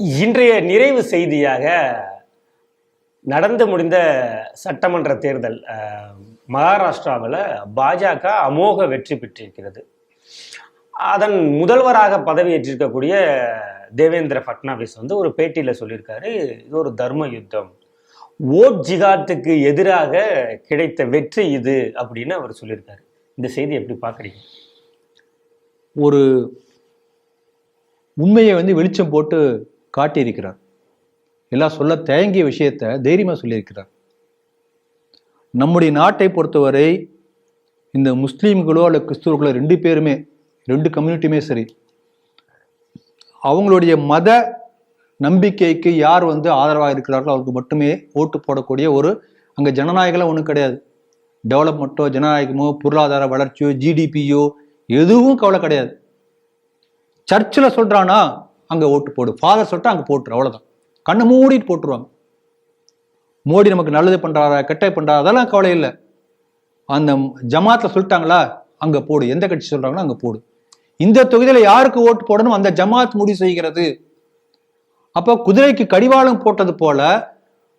இன்றைய நிறைவு செய்தியாக நடந்து முடிந்த சட்டமன்ற தேர்தல் மகாராஷ்டிராவில் பாஜக அமோக வெற்றி பெற்றிருக்கிறது. அதன் முதல்வராக பதவியேற்றிருக்கக்கூடிய தேவேந்திர ஃபட்னாவிஸ் வந்து ஒரு பேட்டியில் சொல்லியிருக்காரு இது ஒரு தர்ம யுத்தம். ஓட் ஜிகாத்துக்கு எதிராக கிடைத்த வெற்றி இது அப்படின்னு அவர் சொல்லியிருக்காரு. இந்த செய்தி எப்படி பார்க்குறீங்க? ஒரு உண்மையை வந்து வெளிச்சம் போட்டு காட்டியிருக்கிறார். எல்லாம் சொல்ல தயங்கிய விஷயத்த தைரியமாக சொல்லியிருக்கிறார். நம்முடைய நாட்டை பொறுத்தவரை இந்த முஸ்லீம்களோ அல்லது கிறிஸ்துவர்களோ ரெண்டு பேருமே ரெண்டு கம்யூனிட்டியுமே சரி அவங்களுடைய மத நம்பிக்கைக்கு யார் வந்து ஆதரவாக இருக்கிறார்களோ அவருக்கு மட்டுமே ஓட்டு போடக்கூடிய ஒரு அங்கே ஜனநாயகம்லாம் ஒன்றும் கிடையாது. டெவலப்மெண்ட்டோ ஜனநாயகமோ பொருளாதார வளர்ச்சியோ ஜிடிபியோ எதுவும் கவலை கிடையாது. சர்ச்சில் சொல்கிறானா அங்கே ஓட்டு போடு. ஃபாதர் சொல்லிட்டு அங்கே போட்டுரு அவ்வளோதான் கண்ணு மூடிட்டு போட்டுருவாங்க. மோடி நமக்கு நல்லது பண்ணுறாரா கெட்டது பண்ணுறா அதெல்லாம் கவலை இல்லை. அந்த ஜமாத்தில் சொல்லிட்டாங்களா? அங்கே போடு. எந்த கட்சி சொல்கிறாங்களோ அங்கே போடு. இந்த தொகுதியில் யாருக்கு ஓட்டு போடணும்? அந்த ஜமாத் முடிவு செய்கிறது. அப்போ குதிரைக்கு கடிவாளம் போட்டது போல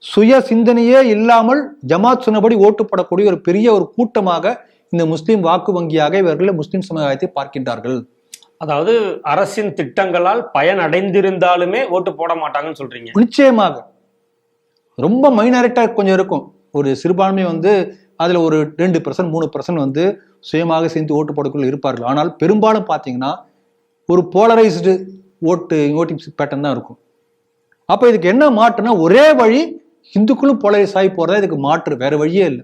சுய சிந்தனையே இல்லாமல் ஜமாத் சொன்னபடி ஓட்டு போடக்கூடிய ஒரு பெரிய ஒரு கூட்டமாக இந்த முஸ்லீம் வாக்கு வங்கியாக இவர்கள் முஸ்லீம் சமுதாயத்தை பார்க்கின்றார்கள். அதாவது அரசின் திட்டங்களால் பயனடைந்திருந்தாலுமே ஓட்டு போட மாட்டாங்கன்னு சொல்றீங்க. நிச்சயமாக. ரொம்ப மைனாரிட்டா கொஞ்சம் இருக்கும். ஒரு சிறுபான்மை வந்து அதுல ஒரு ரெண்டு பர்சன்ட் மூணு பர்சன்ட் வந்து சுயமாக சேர்ந்து ஓட்டு போடக்குள்ள இருப்பார்கள். ஆனால் பெரும்பாலும் பார்த்தீங்கன்னா ஒரு போலரைஸ்டு ஓட்டு ஓட்டிங் பேட்டர்ன் தான் இருக்கும். அப்போ இதுக்கு என்ன மாற்றுனா ஒரே வழி இந்துக்களும் போலரைஸ் ஆகி போறதா இதுக்கு மாற்று. வேற வழியே இல்லை.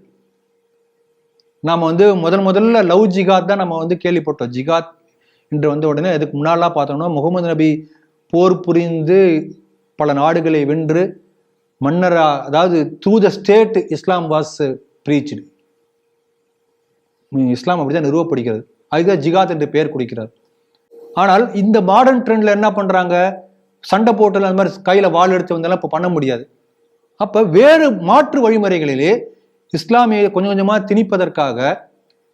நாம வந்து முதல் முதல்ல லவ் ஜிகாத் தான் நம்ம வந்து கேள்விப்பட்டோம். ஜிகாத் என்று வந்த உடனே அதுக்கு முன்னாலாம் பார்த்தோம்னா முகமது நபி போர் புரிந்து பல நாடுகளை வென்று மன்னரா அதாவது through the state Islam was preach Islam அப்படிதான் நிறுவப்படுகிறது. அதுதான் ஜிகாத் என்று பெயர் கொடுக்கிறார். ஆனால் இந்த மாடர்ன் ட்ரெண்ட்ல என்ன பண்றாங்க? சண்டை போட்டல் அந்த மாதிரி கையில வாள் எடுத்து வந்தாலும் இப்போ பண்ண முடியாது. அப்ப வேறு மாற்று வழிமுறைகளிலே இஸ்லாமிய கொஞ்சம் கொஞ்சமாக திணிப்பதற்காக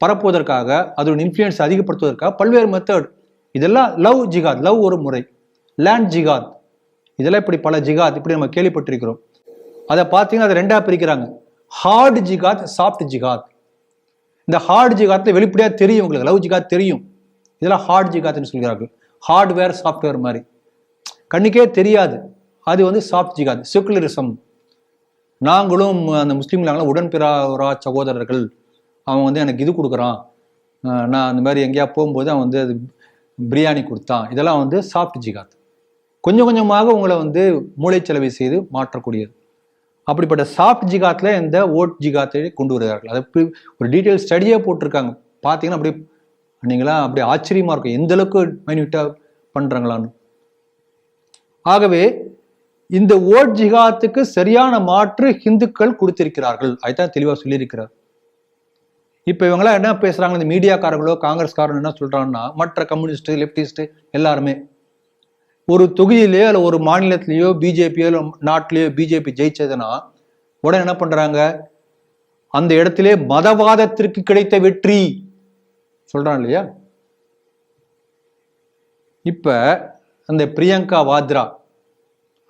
பரப்புவதற்காக அதோட இன்ஃப்ளூயன்ஸ் அதிகப்படுத்துவதற்காக பல்வேறு மெத்தட் இதெல்லாம் லவ் ஜிகாத் லவ் ஒரு முறை. லேண்ட் ஜிகாத். இதெல்லாம் இப்படி பல ஜிகாத் இப்படி நம்ம கேள்விப்பட்டிருக்கிறோம். அதை பார்த்தீங்கன்னா அதை ரெண்டாக பிரிக்கிறாங்க. ஹார்டு ஜிகாத் சாஃப்ட் ஜிகாத். இந்த ஹார்டு ஜிகாத்தில் வெளிப்படையாக தெரியும் உங்களுக்கு. லவ் ஜிகாத் தெரியும். இதெல்லாம் ஹார்ட் ஜிகாத்னு சொல்கிறார்கள். ஹார்ட்வேர் சாஃப்ட்வேர் மாதிரி. கண்ணுக்கே தெரியாது. அது வந்து சாஃப்ட் ஜிகாத். செக்குலரிசம் நாங்களும் அந்த முஸ்லீம்லாங்களும் உடன்பிறா சகோதரர்கள் அவன் வந்து எனக்கு இது கொடுக்குறான். நான் அந்த மாதிரி எங்கேயா போகும்போது அவன் வந்து அது பிரியாணி கொடுத்தான். இதெல்லாம் வந்து சாஃப்ட் ஜிகாத். கொஞ்சம் கொஞ்சமாக உங்களை வந்து மூளைச்சலவை செய்து மாற்றக்கூடியது. அப்படிப்பட்ட சாஃப்ட் ஜிகாத்தில் இந்த ஓட் ஜிகாத்தை கொண்டு வருகிறார்கள். அதை ஒரு டீட்டெயில் ஸ்டடியே போட்டிருக்காங்க. பார்த்தீங்கன்னா அப்படியே நீங்களாம் அப்படியே ஆச்சரியமாக இருக்கும். எந்த அளவுக்கு மைன்யூட்டா பண்ணுறாங்களான்னு ஆகவே இந்த ஓட் ஜிகாத்துக்கு சரியான மாற்று ஹிந்துக்கள் கொடுத்திருக்கிறார்கள். அதுதான் தெளிவாக சொல்லியிருக்கிறார். இப்ப இவங்களாம் என்ன பேசுறாங்க? இந்த மீடியாக்காரங்களோ காங்கிரஸ்காரங்க என்ன சொல்றாங்கன்னா மற்ற கம்யூனிஸ்ட் லெப்டிஸ்ட் எல்லாருமே ஒரு தொகுதியிலேயோ அல்ல ஒரு மாநிலத்திலேயோ பிஜேபியோ இல்ல நாட்டிலேயோ பிஜேபி ஜெயிச்சதுன்னா உடனே என்ன பண்றாங்க? அந்த இடத்திலே மதவாதத்திற்கு கிடைத்த வெற்றி சொல்றான் இல்லையா? இப்ப அந்த பிரியங்கா வாத்ரா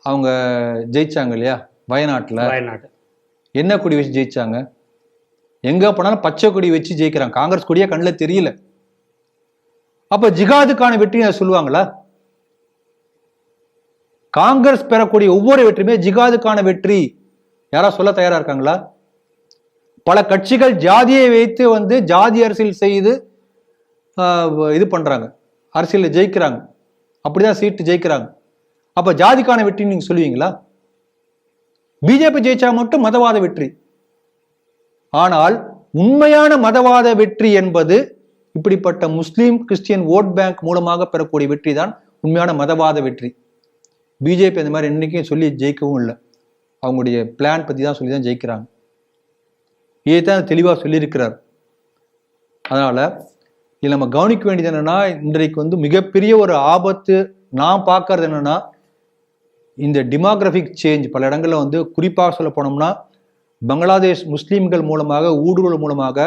அவங்க ஜெயிச்சாங்க இல்லையா? வயநாட்டுல. வயநாடு. என்ன கொடி வச்சு ஜெயிச்சாங்க? எங்கே போனாலும் பச்சை கொடி வச்சு ஜெயிக்கிறாங்க காங்கிரஸ் கொடியே கண்ணில் தெரியல. அப்போ ஜிகாதுக்கான வெற்றி சொல்லுவாங்களா? காங்கிரஸ் பெறக்கூடிய ஒவ்வொரு வெற்றியுமே ஜிகாதுக்கான வெற்றி. யாரா சொல்ல தயாரா இருக்காங்களா? பல கட்சிகள் ஜாதியை வைத்து வந்து ஜாதி அரசியல் செய்து இது பண்றாங்க. அரசியலில் ஜெயிக்கிறாங்க. அப்படிதான் சீட்டு ஜெயிக்கிறாங்க. அப்ப ஜாதிக்கான வெற்றின்னு நீங்க சொல்லுவீங்களா? பிஜேபி ஜெயிச்சா மட்டும் மதவாத வெற்றி. ஆனால் உண்மையான மதவாத வெற்றி என்பது இப்படிப்பட்ட முஸ்லீம் கிறிஸ்டியன் ஓட் பேங்க் மூலமாக பெறக்கூடிய வெற்றி தான் உண்மையான மதவாத வெற்றி. பிஜேபி அந்த மாதிரி இன்றைக்கும் சொல்லி ஜெயிக்கவும் இல்லை. அவங்களுடைய பிளான் பற்றி தான் சொல்லி தான் ஜெயிக்கிறாங்க. இதைத்தான் தெளிவாக சொல்லியிருக்கிறார். அதனால் இதில் நம்ம கவனிக்க வேண்டியது என்னன்னா இன்றைக்கு வந்து மிகப்பெரிய ஒரு ஆபத்து நான் பார்க்கறது என்னென்னா இந்த டிமோக்ராஃபிக் சேஞ்ச் பல இடங்களில் வந்து குறிப்பாக சொல்ல போனோம்னா பங்களாதேஷ் முஸ்லீம்கள் மூலமாக ஊடுருவல் மூலமாக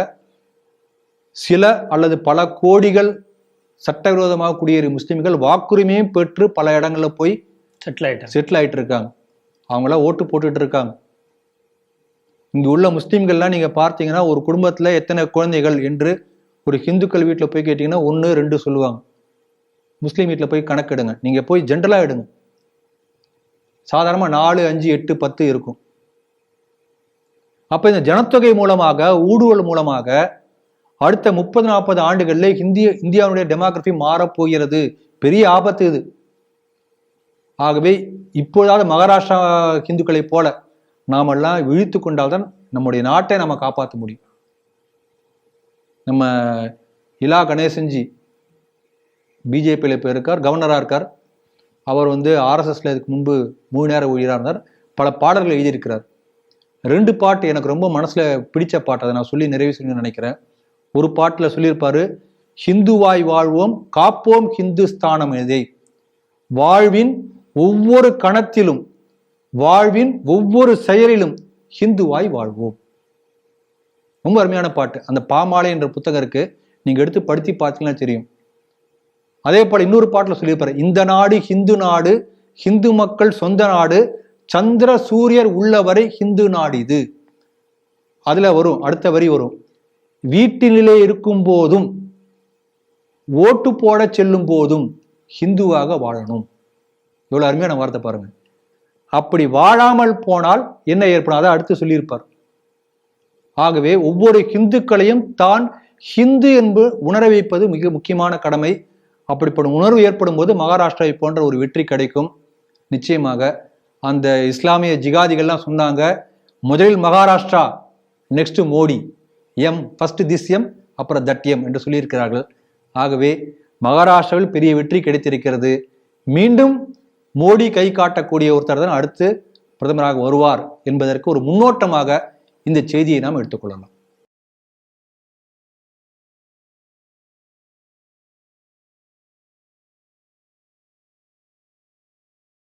சில அல்லது பல கோடிகள் சட்டவிரோதமாக குடியேறிய முஸ்லீம்கள் வாக்குரிமையும் பெற்று பல இடங்கள்ல போய் செட்டில் ஆயிட்டாங்க. செட்டில் ஆயிட்டு இருக்காங்க. அவங்களாம் ஓட்டு போட்டுட்டு இருக்காங்க. இங்க உள்ள முஸ்லீம்கள்லாம் நீங்க பார்த்தீங்கன்னா ஒரு குடும்பத்துல எத்தனை குழந்தைகள் என்று ஒரு ஹிந்துக்கள் வீட்டில் போய் கேட்டீங்கன்னா ஒன்று ரெண்டு சொல்லுவாங்க. முஸ்லீம் வீட்டில் போய் கணக்கெடுங்க நீங்க போய் ஜென்ரலா எடுங்க. சாதாரணமா நாலு அஞ்சு எட்டு பத்து இருக்கும். அப்போ இந்த ஜனத்தொகை மூலமாக ஊடுருவல் மூலமாக அடுத்த முப்பது நாற்பது ஆண்டுகளில் இந்திய இந்தியாவுடைய டெமோக்ரஃபி மாறப்போகிறது. பெரிய ஆபத்து இது. ஆகவே இப்பொழுதாவது மகாராஷ்டிரா இந்துக்களைப் போல நாமெல்லாம் விழித்து கொண்டால்தான் நம்முடைய நாட்டை நம்ம காப்பாற்ற முடியும். நம்ம இலா கணேசன்ஜி பிஜேபியில் இப்போ இருக்கார் கவர்னராக இருக்கார். அவர் வந்து ஆர்எஸ்எஸ்ல இதுக்கு முன்பு மூணு நேரம் ஊழியராக இருந்தார். பல பாடல்கள் எழுதியிருக்கிறார். ரெண்டு பாட்டு எனக்கு ரொம்ப மனசில் பிடிச்ச பாட்டு. அதை நான் சொல்லி நிறைவு செய்யணும்னு நினைக்கிறேன். ஒரு பாட்டில் சொல்லியிருப்பாரு ஹிந்துவாய் வாழ்வோம் காப்போம் ஹிந்துஸ்தானம் இதை வாழ்வின் ஒவ்வொரு கணத்திலும் வாழ்வின் ஒவ்வொரு செயலிலும் ஹிந்துவாய் வாழ்வோம். ரொம்ப அருமையான பாட்டு. அந்த பாமாலை என்ற புத்தகம் இருக்கு. நீங்க எடுத்து படித்து பார்த்தீங்கன்னா தெரியும். அதே போல இன்னொரு பாட்டில் சொல்லியிருப்பாரு இந்த நாடு ஹிந்து நாடு ஹிந்து மக்கள் சொந்த நாடு சந்திர சூரியர் உள்ளவரை ஹிந்து நாடு இது. அதுல வரும் அடுத்த வரி வரும். வீட்டினிலே இருக்கும் போதும் ஓட்டு போட செல்லும் போதும் ஹிந்துவாக வாழணும். இவ்வளோ அருமையான வார்த்தை பாருங்க. அப்படி வாழாமல் போனால் என்ன ஏற்படும்? அதை அடுத்து சொல்லியிருப்பார். ஆகவே ஒவ்வொரு ஹிந்துக்களையும் தான் ஹிந்து என்பது உணர வைப்பது மிக முக்கியமான கடமை. அப்படிப்படும் உணர்வு ஏற்படும் போது மகாராஷ்டிராவை போன்ற ஒரு வெற்றி கிடைக்கும். நிச்சயமாக அந்த இஸ்லாமிய ஜிகாதிகள்லாம் சொன்னாங்க முதலில் Maharashtra next Modi. M first this M அப்புறம் தட் எம் என்று சொல்லியிருக்கிறார்கள். ஆகவே மகாராஷ்டிராவில் பெரிய வெற்றி கிடைத்திருக்கிறது. மீண்டும் மோடி கை காட்டக்கூடிய ஒருத்தர் தான் அடுத்து பிரதமராக வருவார் என்பதற்கு ஒரு முன்னோட்டமாக இந்த செய்தியை நாம் எடுத்துக்கொள்ளலாம்